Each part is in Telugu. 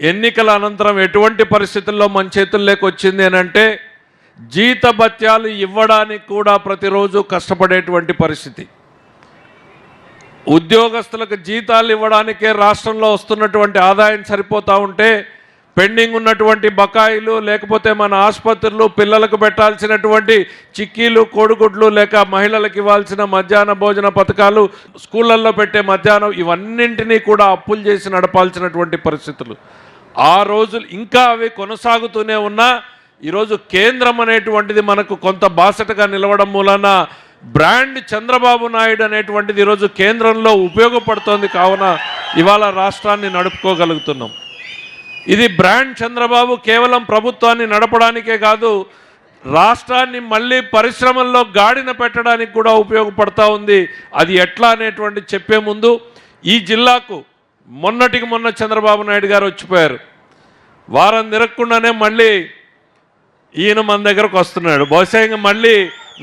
ఎన్నికల అనంతరం ఎటువంటి పరిస్థితుల్లో మన చేతుల్లోకి వచ్చింది అంటే జీతభత్యాలు ఇవ్వడానికి కూడా ప్రతిరోజు కష్టపడేటువంటి పరిస్థితి. ఉద్యోగస్తులకు జీతాలు ఇవ్వడానికే రాష్ట్రంలో వస్తున్నటువంటి ఆదాయం సరిపోతూ ఉంటే పెండింగ్ ఉన్నటువంటి బకాయిలు లేకపోతే మన ఆసుపత్రులు పిల్లలకు పెట్టాల్సినటువంటి చిక్కీలు కోడిగుడ్లు లేక మహిళలకు ఇవ్వాల్సిన మధ్యాహ్న భోజన పథకాలు స్కూళ్ళల్లో పెట్టే మధ్యాహ్నం ఇవన్నింటినీ కూడా అప్పులు చేసి నడపాల్సినటువంటి పరిస్థితులు. ఆ రోజులు ఇంకా అవి కొనసాగుతూనే ఉన్నా ఈరోజు కేంద్రం అనేటువంటిది మనకు కొంత బాసటగా నిలవడం మూలన బ్రాండ్ చంద్రబాబు నాయుడు అనేటువంటిది ఈరోజు కేంద్రంలో ఉపయోగపడుతోంది కావున ఇవాళ రాష్ట్రాన్ని నడుపుకోగలుగుతున్నాం. ఇది బ్రాండ్ చంద్రబాబు కేవలం ప్రభుత్వాన్ని నడపడానికే కాదు రాష్ట్రాన్ని మళ్ళీ పరిశ్రమల్లో గాడిన పెట్టడానికి కూడా ఉపయోగపడతా ఉంది. అది ఎట్లా అనేటువంటి చెప్పే ముందు ఈ జిల్లాకు మొన్నటికి మొన్న చంద్రబాబు నాయుడు గారు వచ్చిపోయారు. వారం తిరగకుండానే మళ్ళీ ఈయన మన దగ్గరకు వస్తున్నాడు. బహుశా ఇంకా మళ్ళీ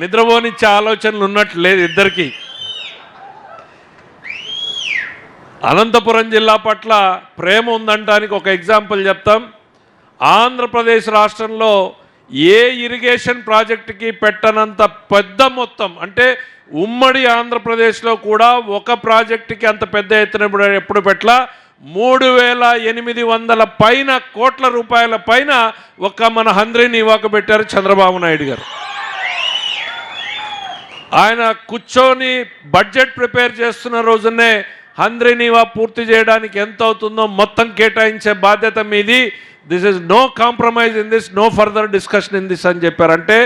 నిద్రపోనిచ్చే ఆలోచనలు ఉన్నట్లు లేదు ఇద్దరికి. అనంతపురం జిల్లా పట్ల ప్రేమ ఉందంటానికి ఒక ఎగ్జాంపుల్ చెప్తాం. ఆంధ్రప్రదేశ్ రాష్ట్రంలో ఏ ఇరిగేషన్ ప్రాజెక్టుకి పెట్టనంత పెద్ద మొత్తం అంటే ఉమ్మడి ఆంధ్రప్రదేశ్లో కూడా ఒక ప్రాజెక్టుకి అంత పెద్ద ఎత్తున ఎప్పుడు పెట్టలా? మూడు వేల ఎనిమిది వందల పైన కోట్ల రూపాయల పైన ఒక మన హంద్రిని ఇవ్వక పెట్టారు చంద్రబాబు నాయుడు గారు. ఆయన కూర్చొని బడ్జెట్ ప్రిపేర్ చేస్తున్న రోజునే హంద్రినీవా పూర్తి చేయడానికి ఎంత అవుతుందో మొత్తం కేటాయించే బాధ్యత మీది. This is no compromise in this no further discussion in this అని చెప్పారంటే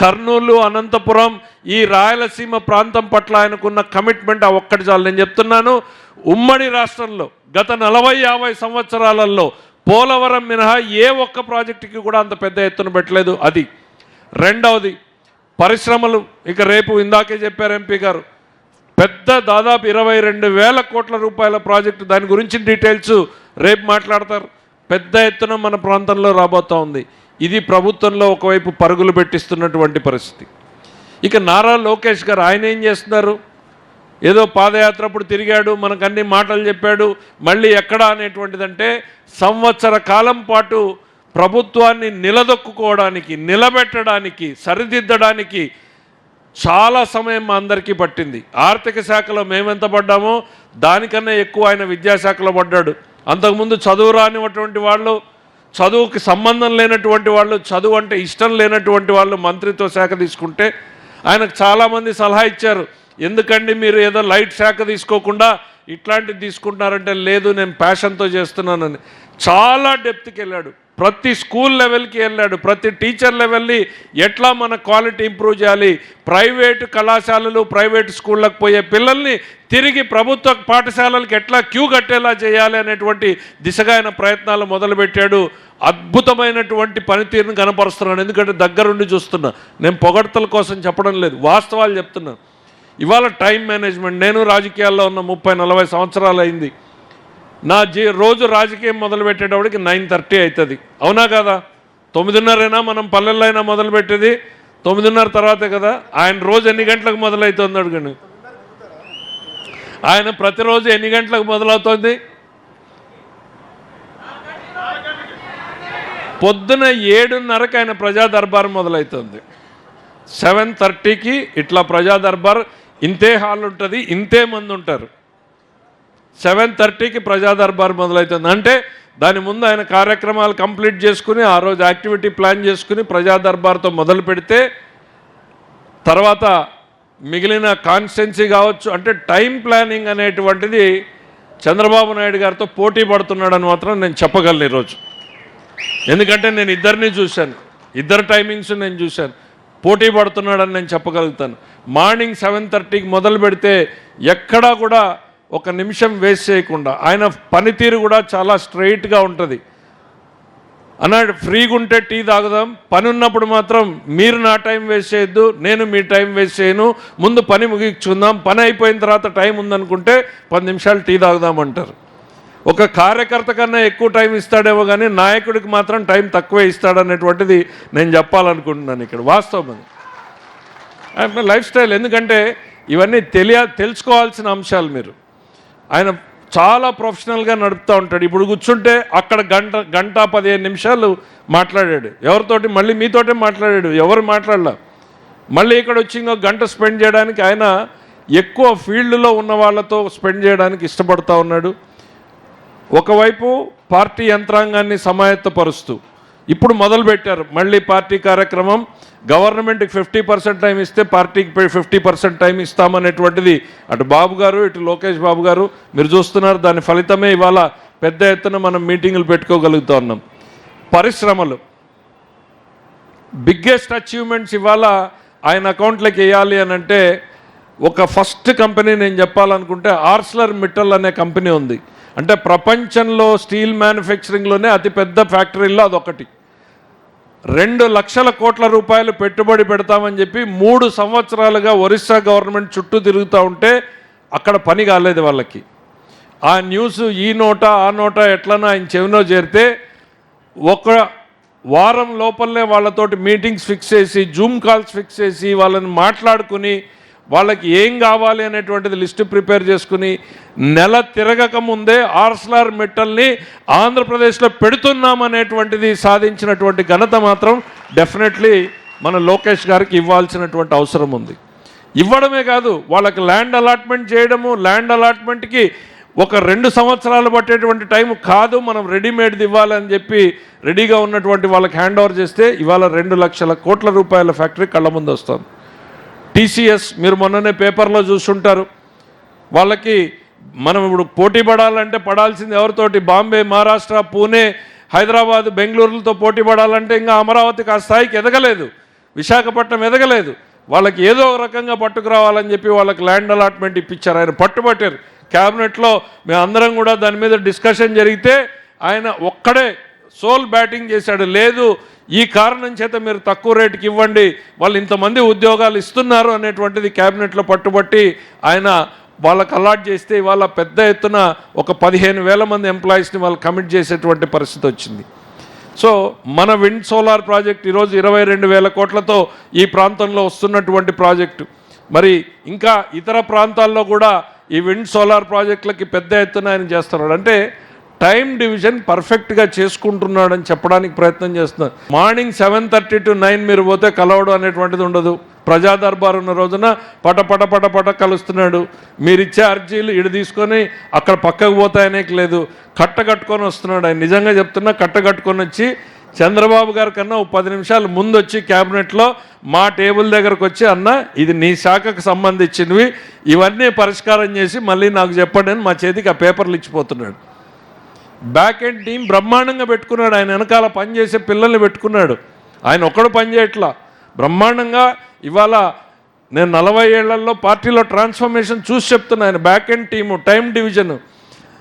కర్నూలు అనంతపురం ఈ రాయలసీమ ప్రాంతం పట్ల ఆయనకున్న కమిట్మెంట్ ఆ ఒక్కటి చాలు. నేను చెప్తున్నాను ఉమ్మడి రాష్ట్రంలో గత నలభై యాభై సంవత్సరాలలో పోలవరం మినహా ఏ ఒక్క ప్రాజెక్టుకి కూడా అంత పెద్ద ఎత్తున పెట్టలేదు. అది రెండవది పరిశ్రమలు. ఇక రేపు ఇందాకే చెప్పారు ఎంపీ గారు పెద్ద దాదాపు ఇరవై రెండు వేల కోట్ల రూపాయల ప్రాజెక్టు. దాని గురించి డీటెయిల్స్ రేపు మాట్లాడతారు. పెద్ద ఎత్తున మన ప్రాంతంలో రాబోతూ ఉంది. ఇది ప్రభుత్వంలో ఒకవైపు పరుగులు పెట్టిస్తున్నటువంటి పరిస్థితి. ఇక నారా లోకేష్ గారు ఆయన ఏం చేస్తున్నారు? ఏదో పాదయాత్ర అప్పుడు తిరిగాడు మనకు అన్ని మాటలు చెప్పాడు మళ్ళీ ఎక్కడ అనేటువంటిదంటే సంవత్సర కాలం పాటు ప్రభుత్వాన్ని నిలదొక్కుకోవడానికి నిలబెట్టడానికి సరిదిద్దడానికి చాలా సమయం మా అందరికీ పట్టింది. ఆర్థిక శాఖలో మేమెంత పడ్డామో దానికన్నా ఎక్కువ ఆయన విద్యాశాఖలో పడ్డాడు. అంతకుముందు చదువు రానిటువంటి వాళ్ళు చదువుకి సంబంధం లేనటువంటి వాళ్ళు చదువు అంటే ఇష్టం లేనటువంటి వాళ్ళు మంత్రిత్వ శాఖ తీసుకుంటే ఆయనకు చాలామంది సలహా ఇచ్చారు. ఎందుకండి మీరు ఏదో లైట్ శాఖ తీసుకోకుండా ఇట్లాంటివి తీసుకుంటున్నారంటే లేదు నేను ప్యాషన్తో చేస్తున్నానని. చాలా డెప్త్కి వెళ్ళాడు. ప్రతి స్కూల్ లెవెల్కి వెళ్ళాడు ప్రతి టీచర్ లెవెల్ని ఎట్లా మన క్వాలిటీ ఇంప్రూవ్ చేయాలి? ప్రైవేటు కళాశాలలు ప్రైవేటు స్కూళ్ళకు పోయే పిల్లల్ని తిరిగి ప్రభుత్వ పాఠశాలలకు ఎట్లా క్యూ కట్టేలా చేయాలి అనేటువంటి దిశగా ఆయన ప్రయత్నాలు మొదలుపెట్టాడు. అద్భుతమైనటువంటి పనితీరును కనపరుస్తున్నాడు. ఎందుకంటే దగ్గరుండి చూస్తున్నా. నేను పొగడ్తల కోసం చెప్పడం లేదు. వాస్తవాలు చెప్తున్నా. ఇవాళ టైం మేనేజ్మెంట్. నేను రాజకీయాల్లో ఉన్న ముప్పై నలభై సంవత్సరాలు అయింది. నా జీ రోజు రాజకీయం మొదలు పెట్టేటప్పటికి నైన్ థర్టీ అవుతుంది అవునా కదా? తొమ్మిదిన్నరైనా మనం పల్లెల్లో అయినా మొదలుపెట్టేది? తొమ్మిదిన్నర తర్వాతే కదా? ఆయన రోజు ఎన్ని గంటలకు మొదలవుతుంది అడుగుని ఆయన ప్రతిరోజు ఎన్ని గంటలకు మొదలవుతుంది? పొద్దున ఏడున్నరకు ఆయన ప్రజా దర్బార్ మొదలవుతుంది సెవెన్ థర్టీకి ఇట్లా ప్రజా దర్బార్ ఇంతే హాల్ ఉంటుంది ఇంతే మంది ఉంటారు సెవెన్ థర్టీకి ప్రజాదర్బార్ మొదలవుతుంది. అంటే దాని ముందు ఆయన కార్యక్రమాలు కంప్లీట్ చేసుకుని ఆ రోజు యాక్టివిటీ ప్లాన్ చేసుకుని ప్రజా దర్బార్తో మొదలు పెడితే తర్వాత మిగిలిన కాన్స్టెన్సీ కావచ్చు అంటే టైం ప్లానింగ్ అనేటువంటిది చంద్రబాబు నాయుడు గారితో పోటీ పడుతున్నాడని మాత్రం నేను చెప్పగలను ఈరోజు. ఎందుకంటే నేను ఇద్దరిని చూశాను. ఇద్దరు టైమింగ్స్ నేను చూశాను. పోటీ పడుతున్నాడని నేను చెప్పగలుగుతాను. మార్నింగ్ సెవెన్ థర్టీకి మొదలు పెడితే ఎక్కడా కూడా ఒక నిమిషం వేస్ట్ చేయకుండా. ఆయన పనితీరు కూడా చాలా స్ట్రైట్గా ఉంటుంది. అన్నాడు ఫ్రీగా ఉంటే టీ తాగుదాం. పని ఉన్నప్పుడు మాత్రం మీరు నా టైం వేస్ట్ చేయొద్దు నేను మీ టైం వేస్ట్ చేయను. ముందు పని ముగించుకుందాం. పని అయిపోయిన తర్వాత టైం ఉందనుకుంటే పది నిమిషాలు టీ తాగుదాం అంటారు. ఒక కార్యకర్త కన్నా ఎక్కువ టైం ఇస్తాడేమో కానీ నాయకుడికి మాత్రం టైం తక్కువే ఇస్తాడనేటువంటిది నేను చెప్పాలనుకుంటున్నాను ఇక్కడ. వాస్తవం అది. Lifestyle. ఎందుకంటే ఇవన్నీ తెలియ తెలుసుకోవాల్సిన అంశాలు మీరు. ఆయన చాలా ప్రొఫెషనల్గా నడుపుతూ ఉంటాడు. ఇప్పుడు కూర్చుంటే అక్కడ గంట గంట పదిహేను నిమిషాలు మాట్లాడాడు. ఎవరితోటి? మళ్ళీ మీతోటే మాట్లాడాడు. ఎవరు మాట్లాడలా? మళ్ళీ ఇక్కడ వచ్చి ఇంకో గంట స్పెండ్ చేయడానికి ఆయన ఎక్కువ ఫీల్డ్లో ఉన్న వాళ్ళతో స్పెండ్ చేయడానికి ఇష్టపడతా ఉన్నాడు. ఒకవైపు పార్టీ యంత్రాంగాన్ని సమాయత్తపరుస్తూ ఇప్పుడు మొదలు పెట్టారు మళ్ళీ పార్టీ కార్యక్రమం గవర్నమెంట్కి ఫిఫ్టీ పర్సెంట్ టైం ఇస్తే పార్టీకి ఫిఫ్టీ పర్సెంట్ టైం ఇస్తామనేటువంటిది అటు బాబు గారు ఇటు లోకేష్ బాబు గారు మీరు చూస్తున్నారు దాని ఫలితమే ఇవాళ పెద్ద ఎత్తున మనం మీటింగులు పెట్టుకోగలుగుతా ఉన్నాం. పరిశ్రమలు. బిగ్గెస్ట్ అచీవ్మెంట్స్ ఇవాళ ఆయన అకౌంట్లోకి వేయాలి అని అంటే ఒక ఫస్ట్ కంపెనీ నేను చెప్పాలనుకుంటే ఆర్స్లర్ మిట్టల్ అనే కంపెనీ ఉంది. అంటే ప్రపంచంలో స్టీల్ మ్యానుఫ్యాక్చరింగ్లోనే అతిపెద్ద ఫ్యాక్టరీల్లో అదొకటి. రెండు లక్షల కోట్ల రూపాయలు పెట్టుబడి పెడతామని చెప్పి మూడు సంవత్సరాలుగా ఒరిస్సా గవర్నమెంట్ చుట్టూ తిరుగుతూ ఉంటే అక్కడ పని కాలేదు వాళ్ళకి. ఆ న్యూస్ ఈ నోట ఆ నోట ఎట్లనో ఆయన చెవినో చేరితే ఒక వారం లోపలనే వాళ్ళతోటి మీటింగ్స్ ఫిక్స్ చేసి జూమ్ కాల్స్ ఫిక్స్ చేసి వాళ్ళని మాట్లాడుకుని వాళ్ళకి ఏం కావాలి అనేటువంటిది లిస్టు ప్రిపేర్ చేసుకుని నెల తిరగక ముందే ఆర్స్లార్ మెట్టల్ని ఆంధ్రప్రదేశ్లో పెడుతున్నామనేటువంటిది సాధించినటువంటి ఘనత మాత్రం డెఫినెట్లీ మన లోకేష్ గారికి ఇవ్వాల్సినటువంటి అవసరం ఉంది. ఇవ్వడమే కాదు వాళ్ళకి ల్యాండ్ అలాట్మెంట్ చేయడము ల్యాండ్ అలాట్మెంట్కి ఒక రెండు సంవత్సరాలు పట్టేటువంటి టైం కాదు మనం రెడీమేడ్ది ఇవ్వాలని చెప్పి రెడీగా ఉన్నటువంటి వాళ్ళకి హ్యాండ్ ఓవర్ చేస్తే ఇవాళ రెండు లక్షల కోట్ల రూపాయల ఫ్యాక్టరీ కళ్ళ ముందు వస్తుంది. టీసీఎస్ మీరు మొన్ననే పేపర్లో చూస్తుంటారు వాళ్ళకి మనం ఇప్పుడు పోటీ పడాలంటే పడాల్సింది ఎవరితోటి? బాంబే మహారాష్ట్ర పూణే హైదరాబాద్ బెంగళూరులతో పోటీ పడాలంటే ఇంకా అమరావతికి ఆ స్థాయికి ఎదగలేదు. విశాఖపట్నం ఎదగలేదు. వాళ్ళకి ఏదో ఒక రకంగా పట్టుకురావాలని చెప్పి వాళ్ళకి ల్యాండ్ అలాట్మెంట్ ఇప్పించారు. ఆయన పట్టుబట్టారు. క్యాబినెట్లో మేమందరం కూడా దాని మీద డిస్కషన్ జరిగితే ఆయన ఒక్కడే సోల్ బ్యాటింగ్ చేశాడు. లేదు ఈ కారణం చేత మీరు తక్కువ రేటుకి ఇవ్వండి. వాళ్ళు ఇంతమంది ఉద్యోగాలు ఇస్తున్నారు అనేటువంటిది క్యాబినెట్లో పట్టుబట్టి ఆయన వాళ్ళకి అలాట్ చేస్తే ఇవాళ పెద్ద ఎత్తున ఒక పదిహేను వేల మంది ఎంప్లాయీస్ని వాళ్ళు కమిట్ చేసేటువంటి పరిస్థితి వచ్చింది. సో మన విండ్ సోలార్ ప్రాజెక్ట్ ఈరోజు ఇరవై రెండు వేల కోట్లతో ఈ ప్రాంతంలో వస్తున్నటువంటి ప్రాజెక్టు. మరి ఇంకా ఇతర ప్రాంతాల్లో కూడా ఈ విండ్ సోలార్ ప్రాజెక్టులకి పెద్ద ఎత్తున ఆయన చేస్తున్నాడు అంటే టైం డివిజన్ పర్ఫెక్ట్గా చేసుకుంటున్నాడని చెప్పడానికి ప్రయత్నం చేస్తున్నారు morning seven thirty to nine మీరు పోతే కలవడం అనేటువంటిది ఉండదు. ప్రజా దర్బార్ ఉన్న రోజున పట పట పట పట కలుస్తున్నాడు. మీరు ఇచ్చే అర్జీలు ఇటు తీసుకొని అక్కడ పక్కకు పోతాయనే లేదు. కట్ట కట్టుకొని వస్తున్నాడు. ఆయన నిజంగా చెప్తున్నా కట్ట కట్టుకొని వచ్చి చంద్రబాబు గారి కన్నా ఒక పది నిమిషాలు ముందు వచ్చి క్యాబినెట్లో మా టేబుల్ దగ్గరకు వచ్చి అన్న ఇది నీ శాఖకు సంబంధించినవి. ఇవన్నీ పరిష్కారం చేసి మళ్ళీ నాకు చెప్పండి అని మా చేతికి ఆ పేపర్లు ఇచ్చిపోతున్నాడు. బ్యాక్ ఎండ్ టీం బ్రహ్మాండంగా పెట్టుకున్నాడు. ఆయన వెనకాల పనిచేసే పిల్లల్ని పెట్టుకున్నాడు. ఆయన ఒక్కడు పనిచేయట్లా బ్రహ్మాండంగా ఇవాళ నేను నలభై ఏళ్ళలో పార్టీలో ట్రాన్స్ఫర్మేషన్ చూసి చెప్తున్నా. ఆయన back end team time division.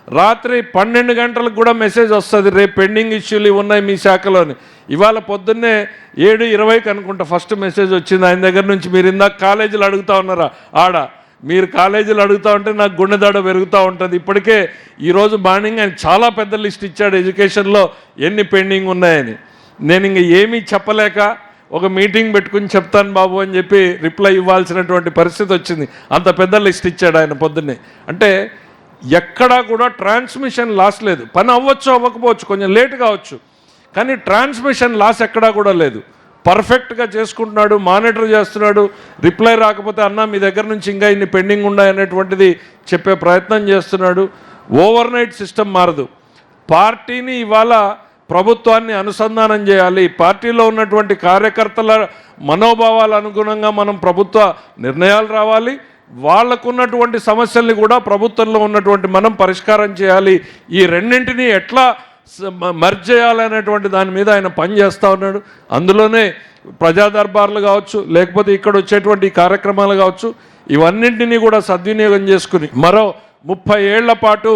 రాత్రి పన్నెండు గంటలకు కూడా మెసేజ్ వస్తుంది. రేపు పెండింగ్ ఇష్యూలు ఉన్నాయి మీ శాఖలోని. ఇవాళ పొద్దున్నే ఏడు ఇరవైకి అనుకుంటా ఫస్ట్ మెసేజ్ వచ్చింది. ఆయన దగ్గర నుంచి మీరు ఇందాక కాలేజీలు అడుగుతా ఉన్నారా? ఆడ. మీరు కాలేజీలు అడుగుతా ఉంటే నాకు గుండెదాడ పెరుగుతూ ఉంటుంది. ఇప్పటికే ఈరోజు మార్నింగ్ ఆయన చాలా పెద్ద లిస్ట్ ఇచ్చాడు ఎడ్యుకేషన్లో ఎన్ని పెండింగ్ ఉన్నాయని. నేను ఇంక ఏమీ చెప్పలేక ఒక మీటింగ్ పెట్టుకుని చెప్తాను బాబు అని చెప్పి రిప్లై ఇవ్వాల్సినటువంటి పరిస్థితి వచ్చింది. అంత పెద్ద లిస్ట్ ఇచ్చాడు ఆయన పొద్దున్నే. అంటే ఎక్కడా కూడా ట్రాన్స్మిషన్ లాస్ లేదు. పని అవ్వచ్చు అవ్వకపోవచ్చు కొంచెం లేట్ కావచ్చు. కానీ ట్రాన్స్మిషన్ లాస్ ఎక్కడా కూడా లేదు. పర్ఫెక్ట్గా చేసుకుంటున్నాడు మానిటర్ చేస్తున్నాడు. రిప్లై రాకపోతే అన్న మీ దగ్గర నుంచి ఇంకా ఇన్ని పెండింగ్ ఉన్నాయి అనేటువంటిది చెప్పే ప్రయత్నం చేస్తున్నాడు. ఓవర్ నైట్ సిస్టమ్ మారదు. పార్టీని ఇవాళ ప్రభుత్వాన్ని అనుసంధానం చేయాలి. పార్టీలో ఉన్నటువంటి కార్యకర్తల మనోభావాల అనుగుణంగా మనం ప్రభుత్వ నిర్ణయాలు రావాలి. వాళ్ళకున్నటువంటి సమస్యల్ని కూడా ప్రభుత్వంలో ఉన్నటువంటి మనం పరిష్కారం చేయాలి. ఈ రెండింటినీ ఎట్లా మర్జ్ చేయాలనేటువంటి దాని మీద ఆయన పనిచేస్తూ ఉన్నాడు. అందులోనే ప్రజా దర్బార్లు కావచ్చు లేకపోతే ఇక్కడ వచ్చేటువంటి కార్యక్రమాలు కావచ్చు ఇవన్నింటినీ కూడా సద్వినియోగం చేసుకుని మరో ముప్పై ఏళ్ళ పాటు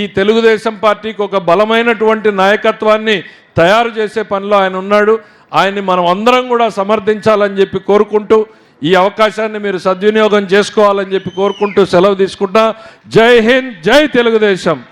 ఈ తెలుగుదేశం పార్టీకి ఒక బలమైనటువంటి నాయకత్వాన్ని తయారు చేసే పనిలో ఆయన ఉన్నాడు. ఆయన్ని మనం అందరం కూడా సమర్థించాలని చెప్పి కోరుకుంటూ ఈ అవకాశాన్ని మీరు సద్వినియోగం చేసుకోవాలని చెప్పి కోరుకుంటూ సెలవు తీసుకుంటా జై హింద్ జై తెలుగుదేశం.